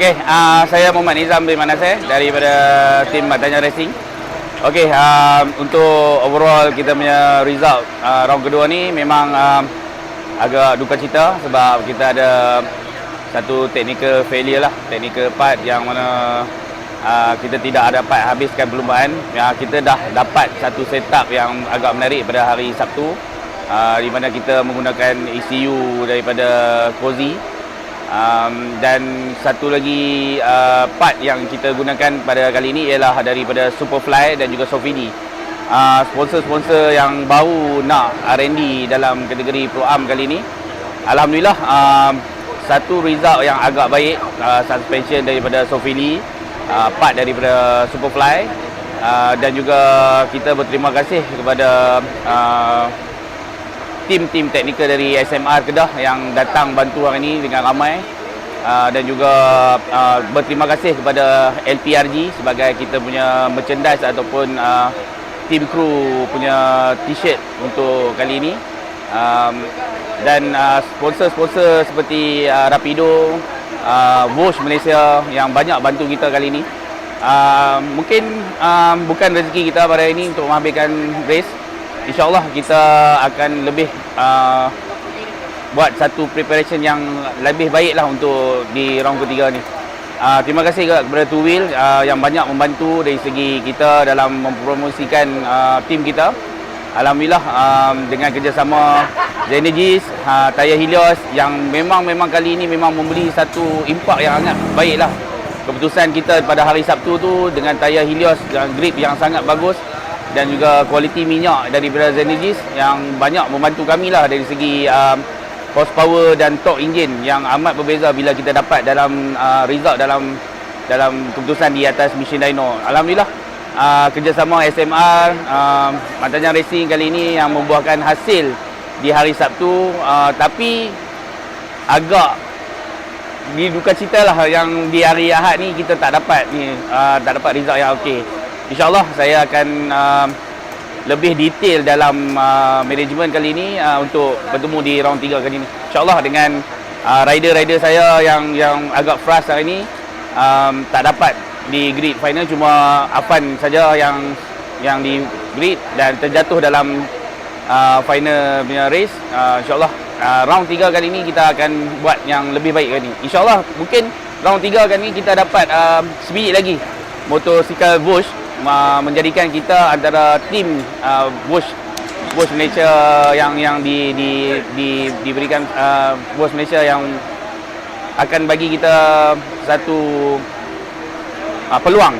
Okey, uh, saya Muhammad Nizam bin Manaseh daripada tim Matanya Racing. Okey, uh, untuk overall kita punya result uh, round kedua ni memang uh, agak duka cita sebab kita ada satu technical failure lah, technical part yang mana uh, kita tidak dapat habiskan perlumbaan. Ya, kita dah dapat satu setup yang agak menarik pada hari Sabtu uh, di mana kita menggunakan ECU daripada Cozy Um, dan satu lagi uh, part yang kita gunakan pada kali ini ialah daripada Superfly dan juga Sofidi. Uh, sponsor-sponsor yang baru nak R&D dalam kategori Pro Am kali ini. Alhamdulillah uh, satu result yang agak baik uh, suspension daripada Sofidi, uh, part daripada Superfly uh, dan juga kita berterima kasih kepada uh, tim-tim teknikal dari SMR Kedah yang datang bantu hari ini dengan ramai. Uh, dan juga uh, berterima kasih kepada LPRG sebagai kita punya merchandise ataupun uh, tim kru punya t-shirt untuk kali ini. Dan sponsor-sponsor seperti Rapido, Bosch Malaysia yang banyak bantu kita kali ini. Uh, mungkin uh, bukan rezeki kita pada ini untuk menghabiskan race InsyaAllah kita akan lebih uh, buat satu preparation yang lebih baik lah untuk di round ketiga ni. Uh, terima kasih juga kepada Two Wheel uh, yang banyak membantu dari segi kita dalam mempromosikan uh, tim kita. Alhamdulillah um, dengan kerjasama Zenergis, uh, Taya Helios yang memang memang kali ini memang memberi satu impak yang sangat baik lah. Keputusan kita pada hari Sabtu tu dengan Taya Helios dan grip yang sangat bagus dan juga kualiti minyak daripada Zenegis yang banyak membantu kami lah dari segi um, horsepower dan torque engine yang amat berbeza bila kita dapat dalam uh, result dalam dalam keputusan di atas Mission Dyno. Alhamdulillah uh, kerjasama SMR uh, Matanya Racing kali ini yang membuahkan hasil di hari Sabtu uh, tapi agak di duka cita lah yang di hari Ahad ni kita tak dapat ni uh, tak dapat result yang okey InsyaAllah saya akan uh, lebih detail dalam uh, management kali ini uh, untuk bertemu di round 3 kali ini. InsyaAllah dengan uh, rider-rider saya yang yang agak frust hari ini um, tak dapat di grid final cuma Afan saja yang yang di grid dan terjatuh dalam uh, final punya race. Uh, InsyaAllah uh, round 3 kali ini kita akan buat yang lebih baik kali ini. InsyaAllah mungkin round 3 kali ini kita dapat uh, sebiji lagi motosikal Bosch menjadikan kita antara tim uh, Bosch Bosch Malaysia yang yang di di, di diberikan uh, Bosch Malaysia yang akan bagi kita satu uh, peluang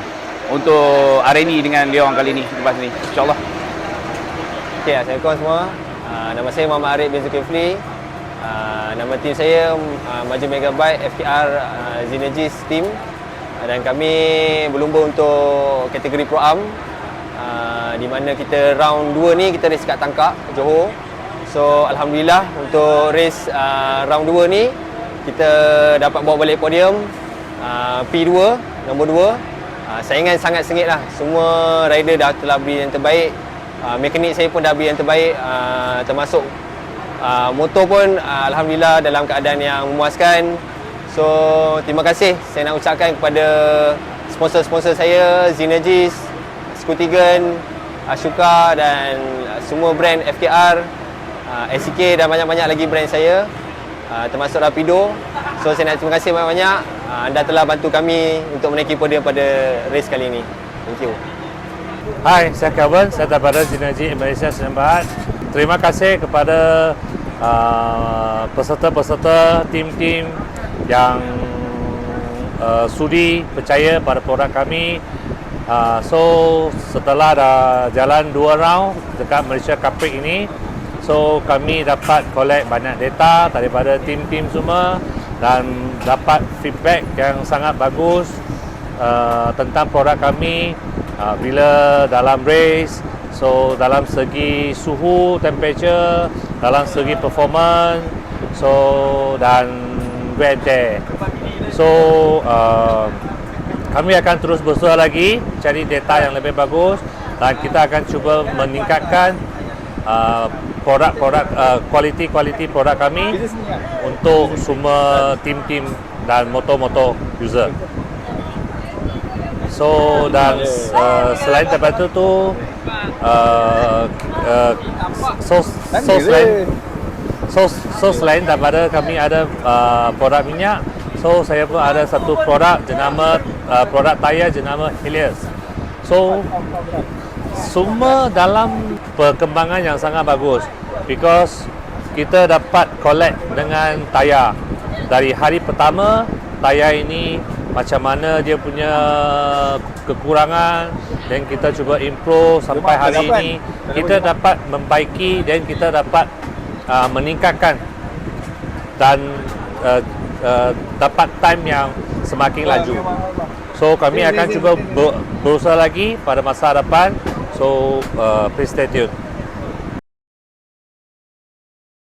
untuk R&D dengan Leong kali ini lepas ni. Insyaallah. Okey assalamualaikum semua. Uh, nama saya Muhammad Arif bin Zulkifli. Uh, nama tim saya uh, Maju Megabyte FKR uh, Zenegis team dan kami berlumba untuk kategori Pro Am uh, di mana kita round 2 ni kita race kat Tangkak, Johor. So alhamdulillah untuk race uh, round 2 ni kita dapat bawa balik podium uh, P2 nombor 2. Uh, saingan sangat sengit lah. Semua rider dah telah beri yang terbaik. Uh, mekanik saya pun dah beri yang terbaik uh, termasuk uh, motor pun uh, alhamdulillah dalam keadaan yang memuaskan. So, terima kasih saya nak ucapkan kepada sponsor-sponsor saya, Zinegis, Scutigan, Ashoka dan semua brand FKR, uh, SCK dan banyak-banyak lagi brand saya uh, termasuk Rapido. So, saya nak terima kasih banyak-banyak uh, anda telah bantu kami untuk menaiki podium pada race kali ini. Thank you. Hai, saya Kelvin, saya daripada Zinegis Malaysia Senembahat. Terima kasih kepada uh, peserta-peserta, tim-tim yang uh, sudi percaya pada produk kami. Uh, so setelah dah jalan dua round dekat Malaysia Cup ini, so kami dapat collect banyak data daripada tim-tim semua dan dapat feedback yang sangat bagus uh, tentang produk kami uh, bila dalam race. So dalam segi suhu, temperature, dalam segi performance, so dan wear there. So uh, kami akan terus berusaha lagi cari data yang lebih bagus dan kita akan cuba meningkatkan uh, produk-produk uh, kualiti-kualiti produk kami untuk semua tim-tim dan motor-motor user. So dan uh, selain daripada itu tu uh, uh, so so selain so so selain daripada kami ada uh, produk minyak, so saya pun ada satu produk jenama uh, produk tayar jenama Helios. So semua dalam perkembangan yang sangat bagus because kita dapat collect dengan tayar dari hari pertama tayar ini macam mana dia punya kekurangan dan kita cuba improve sampai hari ini kita dapat membaiki dan kita dapat uh, meningkatkan dan uh, uh, dapat time yang semakin laju. So kami akan cuba ber- berusaha lagi pada masa depan. So uh, please stay tuned.